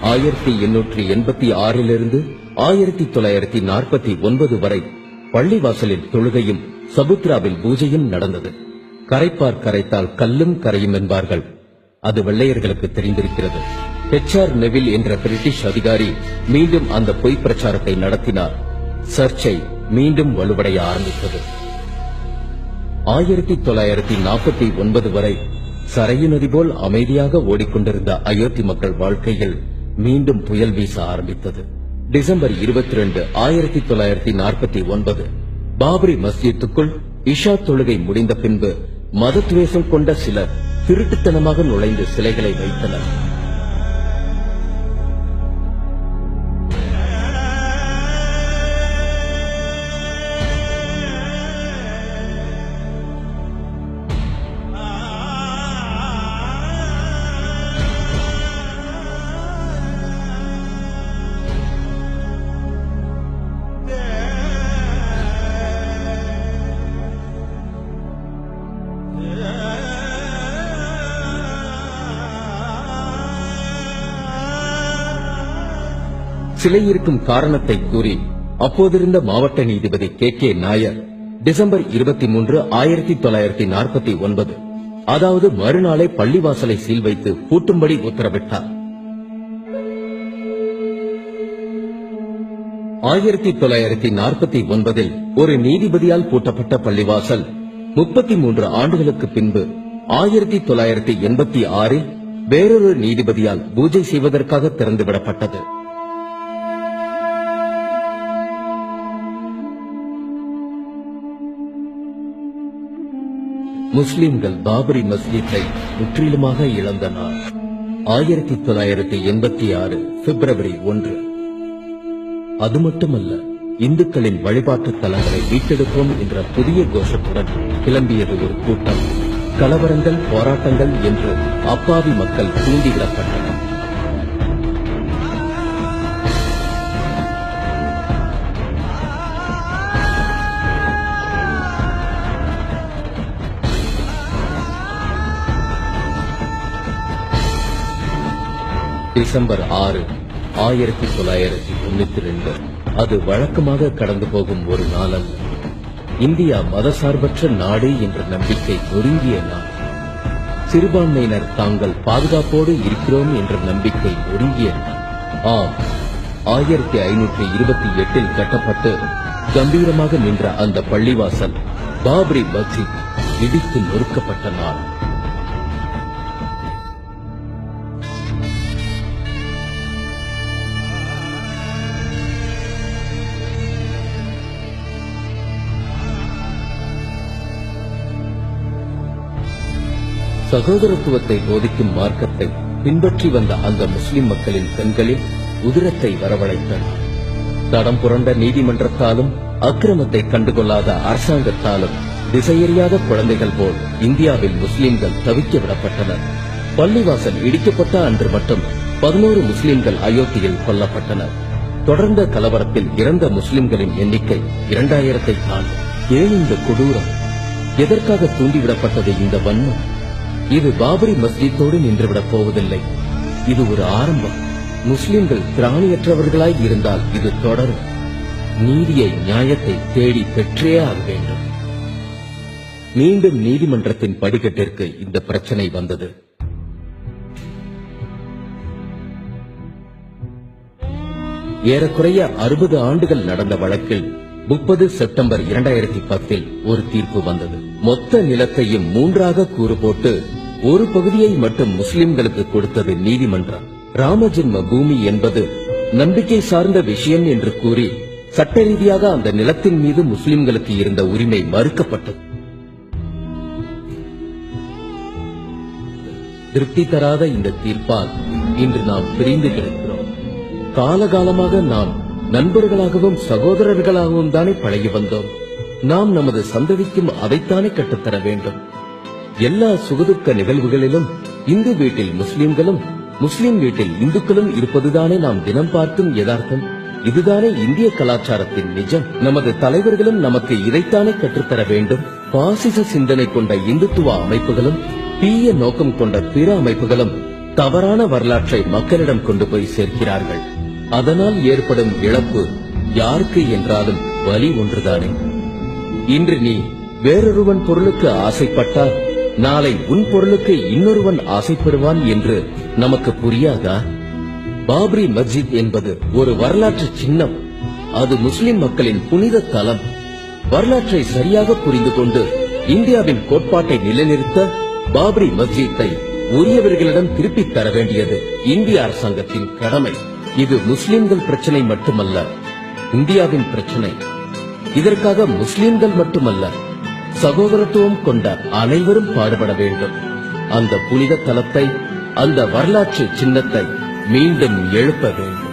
ஆயிரத்தி எண்ணூற்றி எண்பத்தி ஆறிலிருந்து ஆயிரத்தி தொள்ளாயிரத்தி நாற்பத்தி ஒன்பது வரை பள்ளிவாசலில் தொழுகையும் சபுத்ராவில் பூஜையும் நடந்தது. கரைப்பார் கரைத்தால் கல்லும் கரையும் என்பார்கள். அது வெள்ளையர்களுக்கு தெரிந்திருக்கிறது. ஹெச்ஆர் நெவில் என்ற பிரிட்டிஷ் அதிகாரி மீண்டும் அந்த பொய் பிரச்சாரத்தை நடத்தினார். சர்ச்சை மீண்டும் வலுவடைய ஆரம்பித்தது. ஆயிரத்தி தொள்ளாயிரத்தி நாற்பத்தி ஒன்பது வரை சரையு நதி போல் அமைதியாக ஓடிக்கொண்டிருந்த அயோத்தி மக்கள் வாழ்க்கையில் மீண்டும் புயல் வீச ஆரம்பித்தது. டிசம்பர் இருபத்தி ரெண்டு ஆயிரத்தி தொள்ளாயிரத்தி நாற்பத்தி ஒன்பது. பாபரி மஸ்ஜித்துக்குள் இஷா தொழுகை முடிந்த பின்பு மதத்துவேஷம் கொண்ட சிலர் திருட்டுத்தனமாக நுழைந்து சிலைகளை வைத்தனர். சிலை இருக்கும் காரணத்தை கூறி அப்போதிருந்த மாவட்ட நீதிபதி கே. கே. நாயர் டிசம்பர் இருபத்தி மூன்று ஆயிரத்தி தொள்ளாயிரத்தி நாற்பத்தி ஒன்பது அதாவது மறுநாளே பள்ளிவாசலை சீல் வைத்து பூட்டும்படி உத்தரவிட்டார். ஆயிரத்தி தொள்ளாயிரத்தி நாற்பத்தி ஒன்பதில் ஒரு நீதிபதியால் பூட்டப்பட்ட பள்ளிவாசல் முப்பத்தி மூன்று ஆண்டுகளுக்கு பின்பு ஆயிரத்தி தொள்ளாயிரத்தி எண்பத்தி ஆறில் வேறொரு நீதிபதியால் பூஜை செய்வதற்காக திறந்துவிடப்பட்டது. முஸ்லிம்கள் பாபரி மஸ்ஜித்தை முற்றிலுமாக இழந்த நாள் ஆயிரத்தி தொள்ளாயிரத்தி எண்பத்தி ஆறு பிப்ரவரி ஒன்று. அது மட்டுமல்ல இந்துக்களின் வழிபாட்டு தலங்களை மீட்டெடுப்போம் என்ற புதிய கோஷத்துடன் கிளம்பியது ஒரு கூட்டம். கலவரங்கள் போராட்டங்கள் என்று அப்பாவி மக்கள் தூண்டிவிடப்பட்டனர். டிசம்பர் ஆறு ஆயிரத்தி தொள்ளாயிரத்தி தொண்ணூத்தி ரெண்டு. அது வழக்கமாக கடந்து போகும் ஒரு நாள் இந்தியா மதசார்பற்ற நாடு என்ற நம்பிக்கை நொறுங்கிய நாள். சிறுபான்மையினர் தாங்கள் பாதுகாப்போடு இருக்கிறோம் என்ற நம்பிக்கை நொறுங்கிய நாள். ஆம் ஆயிரத்தி ஐநூற்றி இருபத்தி எட்டில் கட்டப்பட்டு கம்பீரமாக நின்ற அந்த பள்ளிவாசல் பாபரி மஸ்ஜித் இடித்து நொறுக்கப்பட்ட நாள். சகோதரத்துவத்தை போதிக்கும் மார்க்கத்தை பின்பற்றி வந்த அந்த முஸ்லிம் மக்களின் கண்களில் உதிரத்தை வரவழைத்தனர். தடம் புரண்ட நீதிமன்றத்தாலும் அக்கிரமத்தை கண்டுகொள்ளாத அரசாங்கத்தாலும் திசையறியாத குழந்தைகள் போல் இந்தியாவில் முஸ்லிம்கள் தவிக்க விடப்பட்டனர். பள்ளிவாசல் இடிக்கப்பட்ட அன்று மட்டும் பதினோரு முஸ்லிம்கள் அயோத்தியில் கொல்லப்பட்டனர். தொடர்ந்த கலவரத்தில் இறந்த முஸ்லிம்களின் எண்ணிக்கை இரண்டாயிரத்தை தாண்டும். ஏன் இந்த கொடூரம்? எதற்காக தூண்டிவிடப்பட்டது இந்த வன்மம்? இது பாபரி மஸ்ஜித்தோடு நின்றுவிடப் போவதில்லை. இது ஒரு ஆரம்பம். முஸ்லிம்கள் திராணியற்றவர்களாய் இருந்தால் இது தொடரும். நீதியை நியாயத்தை தேடி பெற்றே ஆக வேண்டும். மீண்டும் நீதிமன்றத்தின் படிக்கட்டிற்கு இந்த பிரச்சனை வந்தது. ஏறக்குறைய அறுபது ஆண்டுகள் நடந்த வழக்கில் முப்பது செப்டம்பர் இரண்டாயிரத்தி பத்தில் ஒரு தீர்ப்பு வந்தது. மொத்த நிலத்தையும் மூன்றாக கூறு போட்டு ஒரு பகுதியை மட்டும் முஸ்லிம்களுக்கு கொடுத்தது நீதிமன்றம். ராமஜென்ம பூமி என்பது நம்பிக்கை சார்ந்த விஷயம் என்று கூறி சட்ட ரீதியாக அந்த நிலத்தின் மீது முஸ்லிம்களுக்கு இருந்த உரிமை மறுக்கப்பட்டது. திருப்தி தராத இந்த தீர்ப்பால் இன்று நாம் பிரிந்து கிடக்கிறோம். காலகாலமாக நாம் நண்பர்களாகவும் சகோதரர்களாகவும் தானே பழகி வந்தோம். நாம் நமது சந்ததிக்கும் அதைத்தானே கற்றுத்தர வேண்டும். எல்லா சுகதுக்க நிகழ்வுகளிலும் இந்து வீட்டில் முஸ்லிம்களும் முஸ்லிம் வீட்டில் இந்துக்களும் இருப்பதுதானே நாம் தினம் பார்க்கும் யதார்த்தம். இதுதானே இந்திய கலாச்சாரத்தின் நிஜம். நமது தலைவர்களும் நமக்கு இதைத்தானே கற்றுத்தர வேண்டும். பாசிச சிந்தனை கொண்ட இந்துத்துவ அமைப்புகளும் தீய நோக்கம் கொண்ட பிற அமைப்புகளும் தவறான வரலாற்றை மக்களிடம் கொண்டு போய் சேர்க்கிறார்கள். அதனால் ஏற்படும் இழப்பு யாருக்கு என்றாலும் வலி ஒன்றுதானே? இன்று நீ வேறொருவன் பொருளுக்கு ஆசைப்பட்டால் நாளை உன் பொருளுக்கு இன்னொருவன் ஆசைப்படுவான் என்று நமக்கு புரியாதா? பாப்ரி மஸ்ஜித் என்பது ஒரு வரலாற்று சின்னம். அது முஸ்லிம் மக்களின் புனித தலம். வரலாற்றை சரியாக புரிந்து கொண்டு இந்தியாவின் கோட்பாட்டை நிலைநிறுத்த பாப்ரி மஸ்ஜித்தை உரியவர்களிடம் திருப்பித் தர வேண்டியது இந்திய அரசாங்கத்தின் கடமை. இது முஸ்லிம்கள் பிரச்சனை மட்டுமல்ல இந்தியாவின் பிரச்சனை. இதற்காக முஸ்லிம்கள் மட்டுமல்ல சகோதரத்துவம் கொண்ட அனைவரும் பாடுபட வேண்டும். அந்த புனித தலத்தை அந்த வரலாற்று சின்னத்தை மீண்டும் எழுப்ப வேண்டும்.